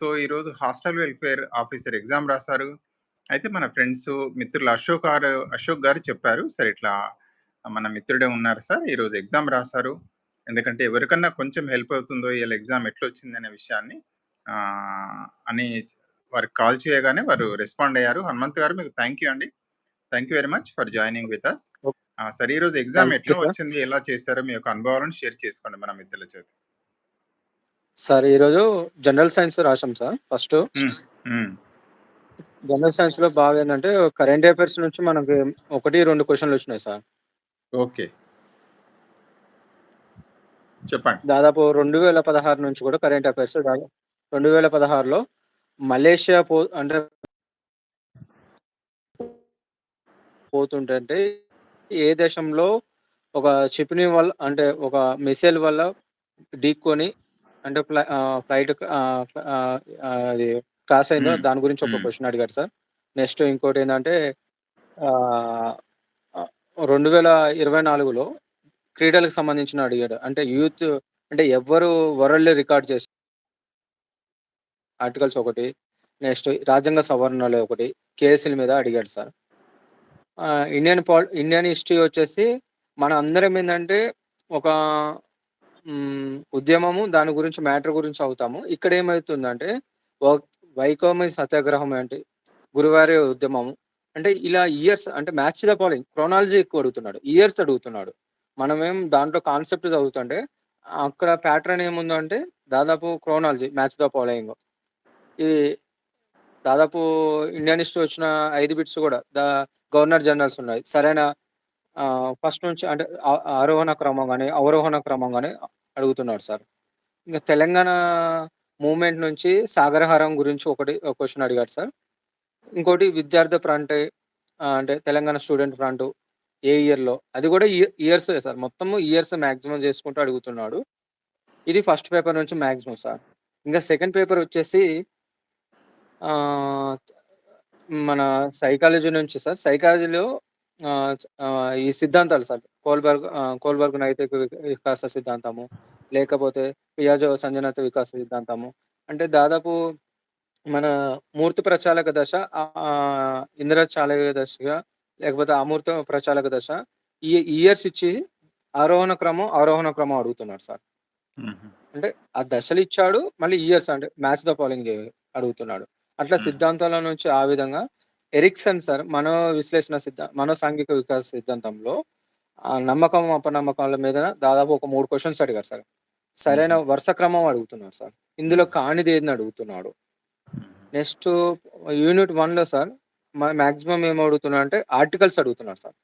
So, ఈరోజు hostel welfare officer exam రాసారు. అయితే మన ఫ్రెండ్సు, మిత్రులు అశోక్ ఆరు అశోక్ గారు చెప్పారు. సార్ ఇట్లా మన మిత్రుడే ఉన్నారు సార్. ఈరోజు ఎగ్జామ్ రాసారు. ఎందుకంటే ఎవరికన్నా కొంచెం హెల్ప్ అవుతుందో ఈళ్ళ ఎగ్జామ్ ఎట్లొచ్చిందనే విషయాన్ని ఆహ్, అని వారికి కాల్ చేయగానే వారు రెస్పాండ్ అయ్యారు. హనుమంత్ గారు మీకు థాంక్ యూ అండి. Thank you very much for joining with us. Okay. Sir ఈరోజు ఎగ్జామ్ యూ ఎట్లా సార్. వచ్చింది? ఎలా చేశారో మీ యొక్క అనుభవాలను షేర్ చేసుకోండి మన మిత్రుల చేత. సార్ ఈరోజు జనరల్ సైన్స్ రాసాం సార్ ఫస్టు. జనరల్ సైన్స్‌లో బాగా ఏందంటే కరెంట్ అఫైర్స్ నుంచి మనకి 1, 2 క్వెషన్‌లొచ్చినాయి సార్. ఓకే. చెప్పండి. దాదాపు 2016 నుంచి కూడా కరెంట్ అఫైర్స్ దాదా 2016లో మలేషియా పో అంటే పోతుంటంటే ఏ దేశంలో ఒక క్షిపణి వల్ల అంటే ఒక మిసైల్ వల్ల ఢీకొని అంటే ఫ్లై ఫ్లైట్ అది క్రాష్ అయిందో. దాని గురించి ఒక హ్మ్. క్వెషన్ అడిగాడు సార్. నెక్స్ట్ ఇంకోటేందంటే ఆహ్, ఆహ్, 2024లో క్రీడలకు సంబంధించిన అడిగాడు. అంటే యూత్ అంటే ఎవ్వరు వరల్డ్ రికార్డ్ చేసి ఆర్టికల్స్ ఒకటి, నెక్స్ట్ రాజ్యాంగ సవరణలు ఒకటి, కేసుల మీద అడిగాడు సార్. ఇండియన్ పాల్ ఇండియన్ హిస్టరీ వచ్చేసి మన అందరం ఏందంటే ఒక హ్మ్, ఉద్యమము దాని గురించి మ్యాటర్ గురించి అవుతాము. ఇక్కడ ఏమైతుందంటే వై వైకోమి సత్యాగ్రహం ఏంటి? గురువారి ఉద్యమము. అంటే ఇలా ఇయర్స్ అంటే మ్యాచ్ ద ఫాలోయింగ్ క్రోనాలజీ ఎక్కువ అడుగుతున్నాడు. ఇయర్స్ అడుగుతున్నాడు. మనమేం దాంట్లో కాన్సెప్ట్ చదువుతుంటే అక్కడ ప్యాటర్న్ ఏముందంటే దాదాపు క్రోనాలజీ మ్యాచ్ ద ఫాలోయింగ్. ఈ దాదాపు ఇండియన్ హిస్టరీ వచ్చిన 5 బిట్స్ కూడా ద గవర్నర్ జనరల్స్ ఉన్నాయి. సరైన ఆహ్, ఫస్ట్ నుంచి అంటే ఆరోహణ క్రమం గాని, అవరోహణ క్రమం గాని అడుగుతున్నాడు సార్. ఇంకా తెలంగాణ మూవ్‌మెంట్ నుంచి సాగరహారం గురించి ఒకటి క్వశ్చన్ అడిగాడు సార్. ఇంకోటి విద్యార్థి ఫ్రంట్ అంటే తెలంగాణ స్టూడెంట్ ఫ్రంట్ ఏ ఇయర్‌లో అది కూడా ఇయర్ ఇయర్స్ సార్. మొత్తము ఇయర్స్ మ్యాక్సిమం చేసుకుంటూ అడుగుతున్నాడు. ఇది ఫస్ట్ పేపర్ నుంచి మ్యాక్సిమం సార్. ఇంకా సెకండ్ పేపర్ వచ్చేసి మన సైకాలజీ నుంచి సార్. సైకాలజీలో ఈ సిద్ధాంతాలు సార్. కోల్బర్గ్ కోల్బర్గ్ నైతిక వికాస సిద్ధాంతము, లేకపోతే పియాజో సంజానాత వికాస సిద్ధాంతము. అంటే దాదాపు మన మూర్తి ప్రచాలక దశ ఆహ్, ఇంద్రచాలక దశగా లేకపోతే అమూర్త ప్రచాలక దశ ఈ ఇయర్స్ ఇచ్చి ఆరోహణ క్రమం, అవరోహణ క్రమం అడుగుతున్నాడు సార్. అంటే ఆ దశలు ఇచ్చాడు. మళ్ళీ ఇయర్స్ అంటే మ్యాచ్ ద ఫాలోయింగ్ అడుగుతున్నాడు. అట్లా. సిద్ధాంతాల నుంచి ఆ విధంగా ఎరిక్సన్ సార్ మనో విశ్లేషణ సిద్ధా మనో సాంఘిక వికాస సిద్ధాంతంలో ఆహ్, నమ్మకం, అపనమ్మకాల మీద దాదాపు ఒక 3 క్వెషన్స్ అడిగారు సార్. సరైన. వరుస క్రమం అడుగుతున్నాడు సార్. ఇందులో హ్మ్. కానిదేంది అడుగుతున్నాడు. నెక్స్ట్ యూనిట్ 1లో సార్ మ మాక్సిమం ఏం అడుగుతున్నాడంటే ఆర్టికల్స్ అడుగుతున్నాడు సార్.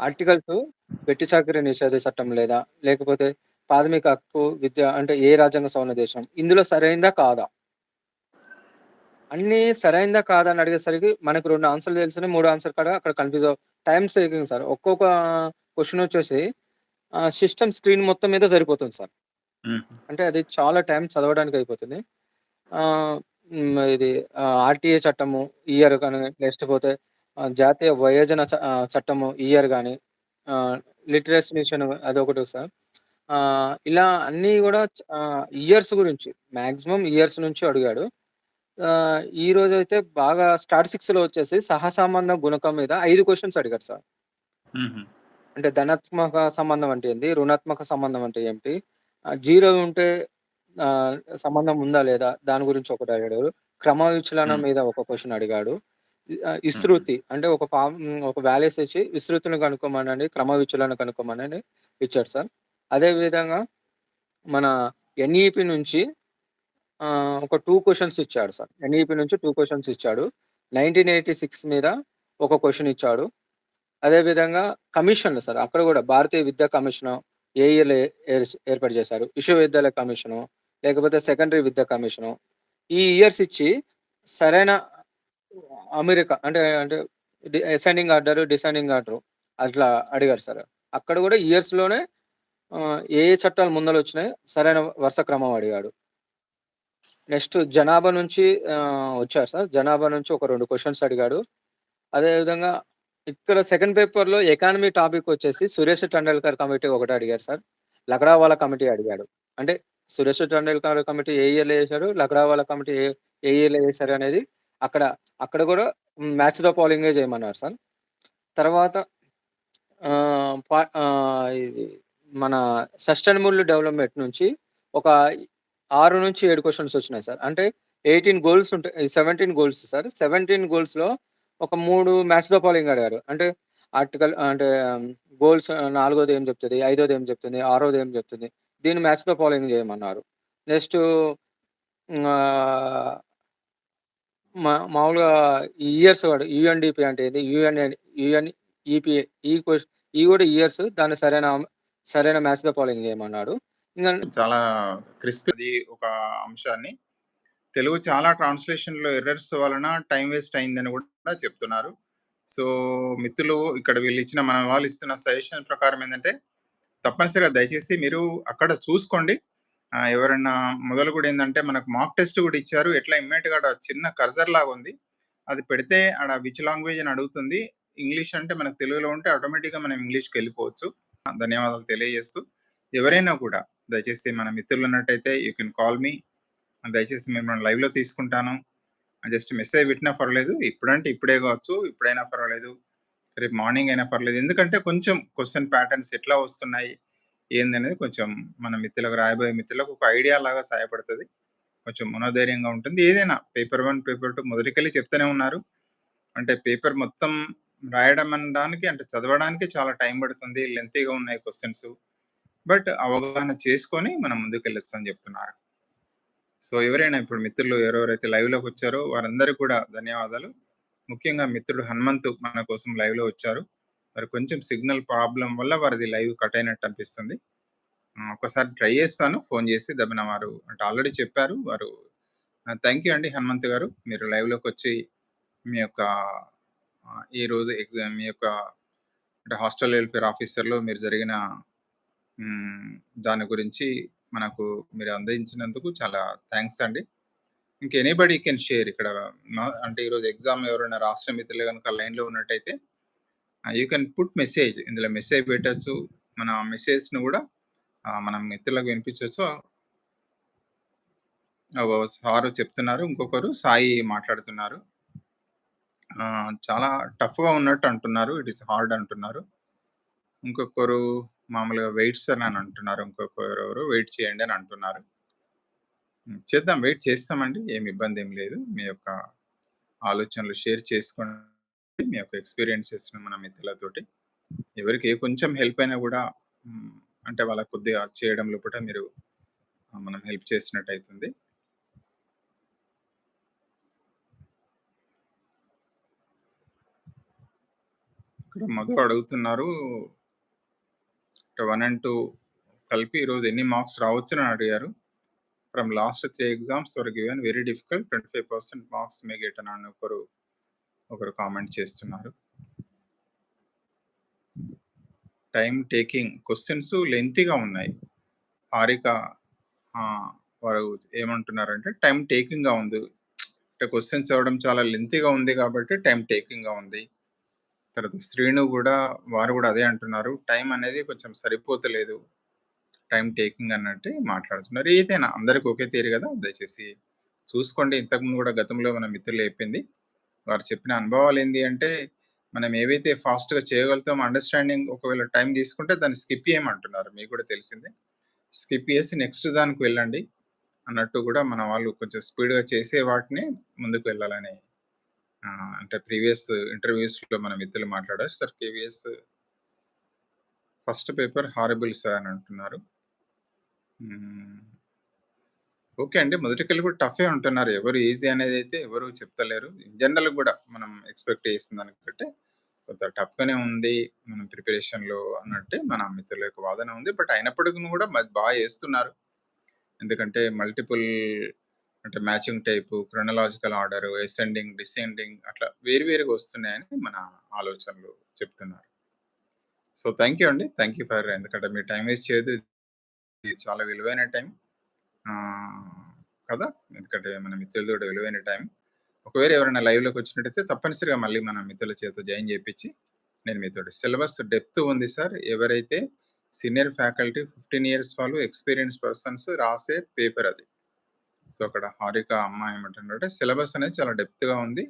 ఆర్టికల్స్ వెట్టి చాకిరీ నిషేధ చట్టం లేదా? లేకపోతే ప్రాథమిక హక్కు విద్య అంటే ఏ రాజ్యాంగ సవరణ దేశం? ఇందులో సరైందా? కాదా? అన్నీ సరైందా? కాదా? అని అడిగేసరికి మనకు 2 ఆన్సర్‌లు తెలుస్తున్నాయి. మూడో ఆన్సర్ కాడ అక్కడ కన్‌ఫ్యూజ్ టైమ్ సేవింగ్ సార్. ఒక్కొక్క క్వెషన్ వచ్చేసి సిస్టమ్ స్క్రీన్ మొత్తం మీద సరిపోతుంది సార్. అంటే అది చాలా టైం చదవడానికి అయిపోతుంది. ఇది ఆర్‌టీఏ చట్టము ఇయర్ గాని నెక్స్ట్ పోతే జాతీయ వయోజన చట్టము ఇయర్ గాని ఆహ్, లిటరసీ మిషన్ అదొకటి సార్. ఇలా అన్నీ ఆహ్, ఇయర్స్ గురించి మాక్సిమం ఇయర్స్ నుంచి అడిగాడు. ఆహ్, ఈరోజైతే బాగా స్టాటిస్టిక్స్‌లో వచ్చేసి సహసంబంధ గుణకం మీద 5 క్వెషన్స్ అడిగాడు సార్. హుహు. అంటే ధనాత్మక సంబంధం అంటే ఏంది? రుణాత్మక సంబంధం అంటే? ఆహ్, 0 ఉంటే ఆహ్, సంబంధం ఉందా? లేదా? దాని గురించి ఒకటి అడిగాడు. క్రమ విచలనం హ్మ్. మీద ఒక క్వెషన్ అడిగాడు. ఇ ఆహ్, హుహు. విస్తృతి అంటే ఒక ఫార్మ్ ఒక వాల్యూస్ ఇచ్చి విస్తృతిని కనుక్కోమనండి, క్రమ విచలన కనుక్కోమనని ఇచ్చాడు సార్. అదే విధంగా మన ఎన్‌ఈపీ నుంచి ఒక టూ క్వశ్చన్స్ ఇచ్చాడు సార్. ఎన్‌ఈపీ నుంచి టూ క్వశ్చన్స్ ఇచ్చాడు. 1986 మీద ఒక క్వశ్చన్ ఇచ్చాడు. అదే విధంగా కమిషన్‌లు సార్. అక్కడ కూడా భారతీయ విద్యా కమిషను ఏ ఇయర్‌లో ఏర్పాటు చేశారు? విశ్వవిద్యాలయ కమిషను, లేకపోతే సెకండరీ విద్యా కమిషను. ఈ ఇయర్స్ ఇచ్చి సరైన అమెరికా అంటే అంటే the ascending order, descending order అట్లా అడిగాడు సార్. అక్కడ కూడా ఇయర్స్‌లోనే ఏ ఏ చట్టాలు ముందలొచ్చినాయి సరైన వరుస క్రమం అడిగాడు. నెక్స్ట్ జనాభా నుంచి వచ్చారు సార్. జనాభా నుంచి ఒక రెండు క్వశ్చన్స్ అడిగాడు. అదేవిధంగా ఇక్కడ సెకండ్ పేపర్‌లో ఎకానమీ టాపిక్ వచ్చేసి సురేష్ టండేల్కర్ కమిటీ ఒకటి అడిగారు సార్. లకడావాలా కమిటీ అడిగాడు. అంటే సురేష్ టండేల్కర్ కమిటీ ఏ ఇయర్‌లో ఏశారు, లక్డావాలా కమిటీ ఏ ఏ ఇయర్‌లో వేశారు అనేది అక్కడ అక్కడ కూడా మ్యాచ్ ద ఫాలోయింగే చేయమన్నారు సార్. తర్వాత ఇది మన సస్టైనబుల్ డెవలప్‌మెంట్ నుంచి ఒక ఆరు నుంచి ఏడు క్వశ్చన్స్ వచ్చినాయి సార్. అంటే 18 గోల్స్ ఉంటాయి. 17 గోల్స్ సార్. 17 గోల్స్‌లో ఒక మూడు మ్యాచ్ ద ఫాలోయింగ్ అడిగారు. అంటే ఆర్టికల్ అంటే um, గోల్స్ నాలుగోది ఏం చెప్తుంది ఐదోది ఏం చెప్తుంది, ఆరోది ఏం చెప్తుంది. దీన్ని మ్యాచ్ ద ఫాలోయింగ్ చేయమన్నారు నెక్స్ట్ మామూలుగా ఇయర్స్ వాడు యుఎన్డిపి అంటే ఏంది యుఎన్ యుఎన్ ఈపీ ఈ క్వశ్చన్ ఈ కూడా ఇయర్స్ దాన్ని సరైన సరైన మ్యాచ్ ద ఫాలోయింగ్ చేయమన్నాడు చాలా క్రిస్ప్ అది ఒక అంశాన్ని. తెలుగు చాలా ట్రాన్స్‌లేషన్‌లో ఎర్రర్స్ వలన టైం వేస్ట్ అయిందని కూడా చెప్తున్నారు. సో, మిత్రులు ఇక్కడ వీళ్ళు ఇచ్చిన మన వాళ్ళు ఇస్తున్న సజెషన్ ప్రకారం ఏంటంటే తప్పనిసరిగా దయచేసి మీరు అక్కడ చూసుకోండి. ఎవరైనా ఎవరన్నా మొదలు కూడా ఏంటంటే మనకు మాక్ టెస్ట్ కూడా ఇచ్చారు. ఎట్లా ఇమ్మీడియేట్‌గా చిన్న కర్జర్ లాగా ఉంది. అది పెడితే ఆడ విచ్ లాంగ్వేజ్ అని అడుగుతుంది. ఇంగ్లీష్ అంటే మనకు తెలుగులో ఉంటే ఆటోమేటిక్‌గా మనం ఇంగ్లీష్‌కెళ్ళిపోవచ్చు. ధన్యవాదాలు తెలియజేస్తూ, ఎవరైనా కూడా దయచేసి మన మిత్రులు ఉన్నట్టయితే యూ కెన్ కాల్ మీ. దయచేసి మిమ్మల్ని లైవ్‌లో తీసుకుంటాను. జస్ట్ మెసేజ్ పెట్టినా పర్లేదు. ఇప్పుడంటే ఇప్పుడే కావచ్చు ఇప్పుడైనా పర్వాలేదు. రేపు మార్నింగ్ అయినా పర్లేదు. ఎందుకంటే కొంచెం క్వశ్చన్ ప్యాటర్న్స్ ఎట్లా వస్తున్నాయి, ఏందనేది కొంచెం మన మిత్రులకు రాయబోయే మిత్రులకు ఒక ఐడియా లాగా సహాయపడుతుంది కొంచెం మనోధైర్యంగా ఉంటుంది. ఏదైనా పేపర్ వన్ పేపర్ టూ మొదటికెళ్ళి చెప్తూనే ఉన్నారు. అంటే పేపర్ మొత్తం రాయడం అనడానికి అంటే చదవడానికి చాలా టైం పడుతుంది. లెంతీగా ఉన్నాయి క్వశ్చన్స్ బట్ అవగాహన చేసుకొని మనం ముందుకెళ్ళొచ్చు అని చెప్తున్నారు సో, ఎవరైనా ఇప్పుడు మిత్రులు ఎవరెవరైతే లైవ్‌లోకొచ్చారో వారందరూ కూడా ధన్యవాదాలు. ముఖ్యంగా మిత్రుడు హనుమంతు మన కోసం లైవ్‌లో వచ్చారు. మరి కొంచెం సిగ్నల్ ప్రాబ్లం వల్ల వారిది లైవ్ కట్ అయినట్టు అనిపిస్తుంది. ఒకసారి ట్రై చేస్తాను ఫోన్ చేసి దబ్బిన వారు అంటే ఆల్రెడీ చెప్పారు. వారు థ్యాంక్ యూ అండి హనుమంతు గారు. మీరు లైవ్‌లోకొచ్చి మీ యొక్క ఈ ఈరోజు ఎగ్జామ్ మీ యొక్క అంటే హాస్టల్ వెల్ఫేర్ ఆఫీసర్‌లో మీరు జరిగిన దాని గురించి మనకు మీరు అందించినందుకు చాలా థ్యాంక్స్ అండి. ఇంక ఎనీబడి కెన్ షేర్ ఇక్కడ అంటే ఈరోజు ఎగ్జామ్ ఎవరైనా రాష్ట్ర మిత్రులు కనుక లైన్‌లో ఉన్నట్టయితే యూ కెన్ పుట్ మెసేజ్ ఇందులో మెసేజ్ పెట్టొచ్చు. మన మెసేజ్‌ని కూడా మన మనం మిత్రులకు వినిపించొచ్చు. సారు చెప్తున్నారు. ఇంకొకరు సాయి మాట్లాడుతున్నారు. చాలా టఫ్‌గా ఉన్నట్టు అంటున్నారు. ఇట్ ఈస్ హార్డ్ అంటున్నారు. ఇంకొకరు మామూలుగా వెయిట్ సార్ అని అంటున్నారు. ఇంకొకరెవరో వెయిట్ చేయండి అని అంటున్నారు. చేద్దాం వెయిట్ చేస్తామండి. ఏమి ఇబ్బంది ఏం లేదు. మీ యొక్క ఆలోచనలు షేర్ చేసుకోండి. మీ యొక్క ఎక్స్పీరియన్సెస్ మన మిత్రులతోటి. ఎవరికి ఏ కొంచెం హెల్ప్ అయినా కూడా అంటే వాళ్ళ కొద్దిగా చేయడంలో పూట మీరు మనం హెల్ప్ చేసినట్టు అవుతుంది ఇక్కడ మధు అడుగుతున్నారు. వన్ అండ్ టూ కలిపి ఈరోజు ఎన్ని మార్క్స్ రావచ్చు అని అడిగారు. From last three exams were given very difficult 25% marks may get అని ఒకరు ఒకరు కామెంట్ చేస్తున్నారు. టైం టేకింగ్ క్వశ్చన్స్ లెంతీగా ఉన్నాయి. హారిక వారు ఏమంటున్నారంటే టైం టేకింగ్‌గా ఉంది. అంటే క్వశ్చన్స్ చదవడం చాలా లెంతీగా ఉంది కాబట్టి టైం టేకింగ్‌గా ఉంది. తర్వాత శ్రీను కూడా వారు కూడా అదే అంటున్నారు. టైం అనేది కొంచెం సరిపోతలేదు. టైం టేకింగ్ అన్నట్టు మాట్లాడుతున్నారు. ఏదైనా అందరికి ఒకే తీరు కదా దయచేసి చూసుకోండి. ఇంతకుముందు కూడా గతంలో మన మిత్రులు చెప్పింది. వారు చెప్పిన అనుభవాలు ఏంది అంటే, మనం ఏవైతే ఫాస్ట్‌గా చేయగలుగుతామో అండర్‌స్టాండింగ్ ఒకవేళ టైం తీసుకుంటే దాన్ని స్కిప్ చేయమంటున్నారు. మీకు కూడా తెలిసిందే. స్కిప్ చేసి నెక్స్ట్ దానికి వెళ్ళండి. అన్నట్టు కూడా మన వాళ్ళు కొంచెం స్పీడ్‌గా చేసే వాటిని ముందుకు వెళ్ళాలని అంటే ప్రీవియస్ ఇంటర్‌వ్యూస్‌లో మన మిత్రులు మాట్లాడారు. Sir KVS first paper horrible sir అని అంటున్నారు. ఓకే అండి. మొదటికెళ్ళి కూడా టఫే అంటున్నారు. ఎవరు ఈజీ అనేది అయితే ఎవరు చెప్తలేరు. ఇన్ జనరల్ కూడా మనం ఎక్స్‌పెక్ట్ చేసిన దానికంటే కొంత టఫ్‌గానే ఉంది. మనం ప్రిపరేషన్‌లో అన్నట్టే మన మిత్రుల యొక్క వాదన ఉంది. బట్ అయినప్పటికీ కూడా బాగా చేస్తున్నారు. ఎందుకంటే మల్టిపుల్ అంటే matching type, chronological order, ascending descending అట్లా వేరు వేరుగా వస్తున్నాయని మన ఆలోచనలు చెప్తున్నారు. సో, థ్యాంక్ యూ అండి. థ్యాంక్ యూ ఫర్ ఎందుకంటే మీరు టైం వేస్ట్ చేయదు ఇది చాలా విలువైన టైం. కదా! ఎందుకంటే మన మిత్రులతో విలువైన టైం. ఒకవేళ ఎవరైనా లైవ్‌లోకి వచ్చినట్టయితే తప్పనిసరిగా మళ్ళీ మన మిత్రుల చేత జాయిన్ చేయించి నేను మీతోటి సిలబస్ డెప్త్ ఉంది సార్. ఎవరైతే సీనియర్ ఫ్యాకల్టీ 15 ఇయర్స్ వాళ్ళు ఎక్స్‌పీరియన్స్ పర్సన్స్ రాసే పేపర్ అది. సో, అక్కడ హారిక అమ్మ ఏమంటున్నారంటే సిలబస్ అనేది చాలా డెప్త్‌గా ఉంది.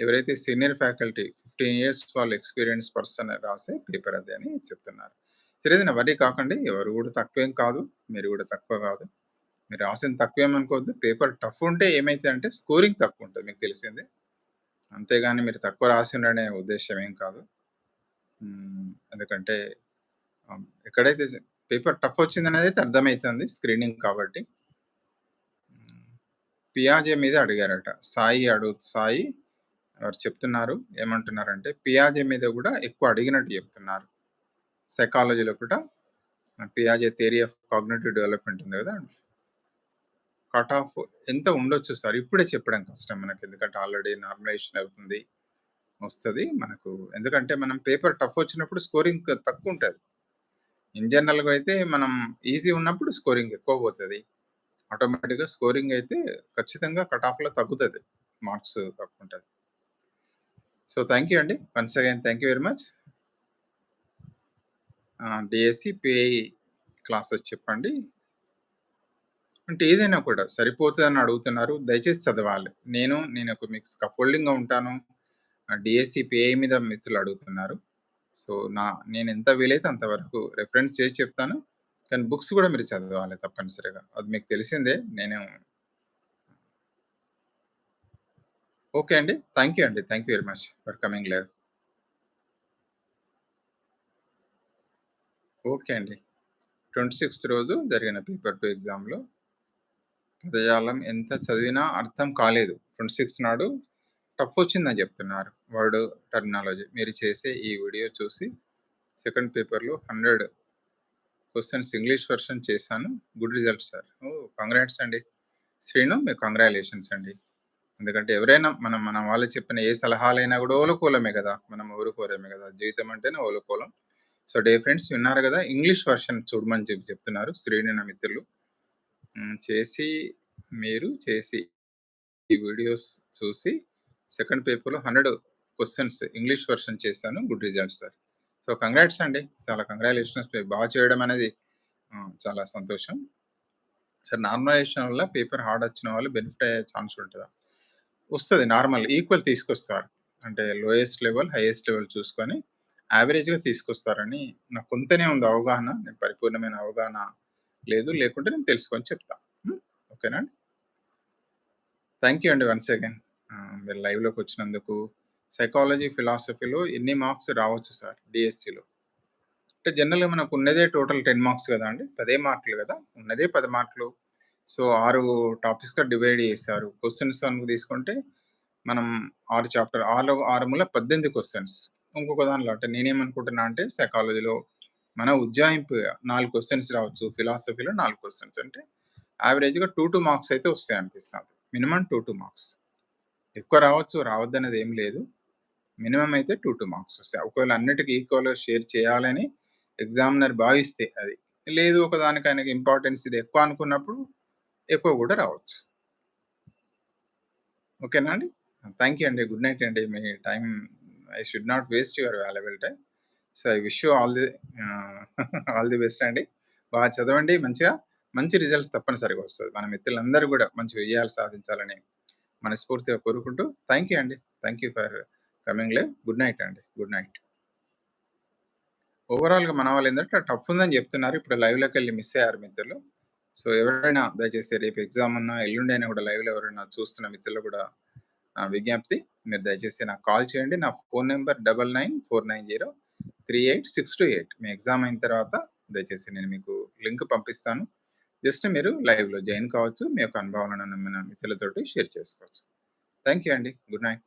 ఎవరైతే సీనియర్ ఫ్యాకల్టీ 15 ఇయర్స్ వాళ్ళు ఎక్స్‌పీరియన్స్ పర్సన్ రాసే పేపర్ అది అని చెప్తున్నారు. సరే ఏదైనా వర్రీ కాకండి. ఎవరు కూడా తక్కువేం కాదు. మీరు కూడా తక్కువ కాదు. మీరు రాసింది తక్కువేమనుకోవద్దు. పేపర్ టఫ్ ఉంటే ఏమైతదంటే స్కోరింగ్ తక్కువ ఉంటుంది మీకు తెలిసిందే. అంతేగాని మీరు తక్కువ రాసి ఉండనే ఉద్దేశం ఏం కాదు. ఎందుకంటే ఎక్కడైతే పేపర్ టఫ్ వచ్చింది అనేది అర్థమవుతుంది స్క్రీనింగ్ కాబట్టి. పియాజే మీద అడిగారట. సాయి అడుగు సాయి వారు చెప్తున్నారు. ఏమంటున్నారంటే పియాజే మీద కూడా ఎక్కువ అడిగినట్టు చెప్తున్నారు. సైకాలజీలో కూడా పియాజే థియరీ ఆఫ్ కాగ్నేటివ్ డెవలప్‌మెంట్ ఉంది కదా! కట్ ఆఫ్ ఎంత ఉండొచ్చు సార్? ఇప్పుడే చెప్పడం కష్టం మనకి. ఎందుకంటే ఆల్రెడీ నార్మలైజేషన్ అవుతుంది. వస్తుంది మనకు. ఎందుకంటే మనం పేపర్ టఫ్ వచ్చినప్పుడు స్కోరింగ్ తక్కువుంటది. ఇన్ జనరల్‌గా అయితే మనం ఈజీ ఉన్నప్పుడు స్కోరింగ్ ఎక్కువ పోతుంది ఆటోమేటిక్‌గా స్కోరింగ్ అయితే ఖచ్చితంగా కట్ ఆఫ్‌లో తగ్గుతుంది మార్క్స్ తగ్గుంటుంది సో, థ్యాంక్ యూ అండి. Once again thank you very much. DSC PI classes చెప్పండి. అంటే ఏదైనా కూడా సరిపోతుందని అడుగుతున్నారు. దయచేసి చదవాలి. నేను నేను ఒక మీకు స్కాఫోల్డింగ్‌గా ఉంటాను. డిఎస్సి పిఐ మీద మిత్రులు అడుగుతున్నారు. సో, నా నేను ఎంత వీలైతే అంతవరకు రెఫరెన్స్ చేసి చెప్తాను. కానీ బుక్స్ కూడా మీరు చదవాలి తప్పనిసరిగా. అది మీకు తెలిసిందే. నేను ఓకే అండి. థ్యాంక్ యూ అండి. Thank you very much for coming live. Okay అండి. 26థ్ రోజు జరిగిన పేపర్ టూ ఎగ్జామ్‌లో పదజాలం ఎంత చదివినా అర్థం కాలేదు. 26 నాడు టఫ్ వచ్చిందని చెప్తున్నారు. వర్డ్ టర్మినాలజీ మీరు చేసే ఈ వీడియో చూసి సెకండ్ పేపర్‌లో 100 క్వశ్చన్స్ ఇంగ్లీష్ వెర్షన్ చేశాను. Good result sir. ఓ కంగ్రాట్స్ అండి. శ్రీను మీకు కంగ్రాచ్యులేషన్స్ అండి. ఎందుకంటే ఎవరైనా మనం మన వాళ్ళు చెప్పిన ఏ సలహాలైనా కూడా ఓలకోలమే కదా! మనం ఊరుకోలేమే కదా! జీవితం అంటేనే ఓలకోలం. సో, డే ఫ్రెండ్స్ విన్నారు కదా! ఇంగ్లీష్ వెర్షన్ చూడమని చెప్పి చెప్తున్నారు శ్రీని నా మిత్రులు. చేసి మీరు చేసి ఈ వీడియోస్ చూసి సెకండ్ పేపర్‌లో హండ్రెడ్ క్వశ్చన్స్ ఇంగ్లీష్ వెర్షన్ చేశాను. Good result sir. So, congrats అండి. చాలా కంగ్రాచులేషన్స్ బాగా చేయడం అనేది చాలా సంతోషం. సార్ నార్మలైజేషన్ వల్ల పేపర్ హార్డ్ వచ్చిన వాళ్ళు బెనిఫిట్ అయ్యే ఛాన్స్ ఉంటుందా వస్తుంది నార్మల్ ఈక్వల్ తీసుకొస్తారు. అంటే లోయెస్ట్ లెవెల్, హైయెస్ట్ లెవెల్ చూసుకొని యావరేజ్‌గా తీసుకొస్తారని నాకు కొంతనే ఉంది అవగాహన. నేను పరిపూర్ణమైన అవగాహన లేదు. లేకుంటే నేను తెలుసుకొని చెప్తా. ఓకేనా అండి? థ్యాంక్ యూ అండి వన్స్ అగైన్. మీరు లైవ్‌లోకి వచ్చినందుకు. సైకాలజీ, ఫిలాసఫీలో ఎన్ని మార్క్స్ రావచ్చు సార్ డిఎస్సిలో అంటే జనరల్‌గా మనకు ఉన్నదే టోటల్ 10 మార్క్స్ కదా అండి. పదే మార్కులు కదా! ఉన్నదే పది మార్కులు. సో, ఆరు టాపిక్స్‌గా డివైడ్ చేశారు. క్వశ్చన్స్ కనుక తీసుకుంటే మనం ఆరు చాప్టర్ ఆరు ఆరు మూల పద్దెనిమిది క్వశ్చన్స్ ఇంకొక దానిలో అంటే నేనేమనుకుంటున్నా అంటే సైకాలజీలో మన ఉజ్జాయింపు నాలుగు క్వశ్చన్స్ రావచ్చు. ఫిలాసఫీలో నాలుగు క్వశ్చన్స్ అంటే యావరేజ్‌గా 2, 2 మార్క్స్ అయితే వస్తాయి అనిపిస్తుంది మినిమం టూ టూ మార్క్స్. ఎక్కువ రావచ్చు. రావద్దనేది ఏం లేదు. మినిమమ్ అయితే 2, 2 మార్క్స్ వస్తాయి. ఒకవేళ అన్నిటికీ ఈక్వల్‌గా షేర్ చేయాలని ఎగ్జామినర్ భావిస్తే అది. లేదు ఒకదానికి ఆయనకి ఇంపార్టెన్స్ ఇది ఎక్కువ అనుకున్నప్పుడు ఎక్కువ కూడా రావచ్చు. ఓకేనా అండి? థ్యాంక్ యూ అండి. గుడ్ నైట్ అండి. మీ time I should not waste your valuable time. So, I wish you all the all the best అండి. బాగా చదవండి మంచిగా. మంచి రిజల్ట్స్ తప్పనిసరిగా వస్తుంది మన మిత్రులందరూ కూడా మంచి విజయాలు సాధించాలని మనస్ఫూర్తిగా కోరుకుంటూ థ్యాంక్ యూ అండి. Thank you for coming live good night అండి. Good night. ఓవరాల్‌గా మన వాళ్ళు ఏంటంటే టఫ్ ఉందని చెప్తున్నారు. ఇప్పుడు లైవ్లోకి వెళ్ళి మిస్ అయ్యారు మిత్రులు. సో, ఎవరైనా దయచేసి రేపు ఎగ్జామ్ ఉన్నా, ఎల్లుండి అయినా కూడా లైవ్‌లో ఎవరైనా చూస్తున్న మిత్రులు కూడా విజ్ఞప్తి మీరు దయచేసి నాకు కాల్ చేయండి. నా phone number double nine four nine zero three eight six two eight మీ ఎగ్జామ్ అయిన తర్వాత దయచేసి నేను మీకు లింక్ పంపిస్తాను. జస్ట్ మీరు లైవ్‌లో జాయిన్ కావచ్చు. మీ యొక్క అనుభవాలను మన మిత్రులతోటి షేర్ చేసుకోవచ్చు. థ్యాంక్ యూ అండి. Good night.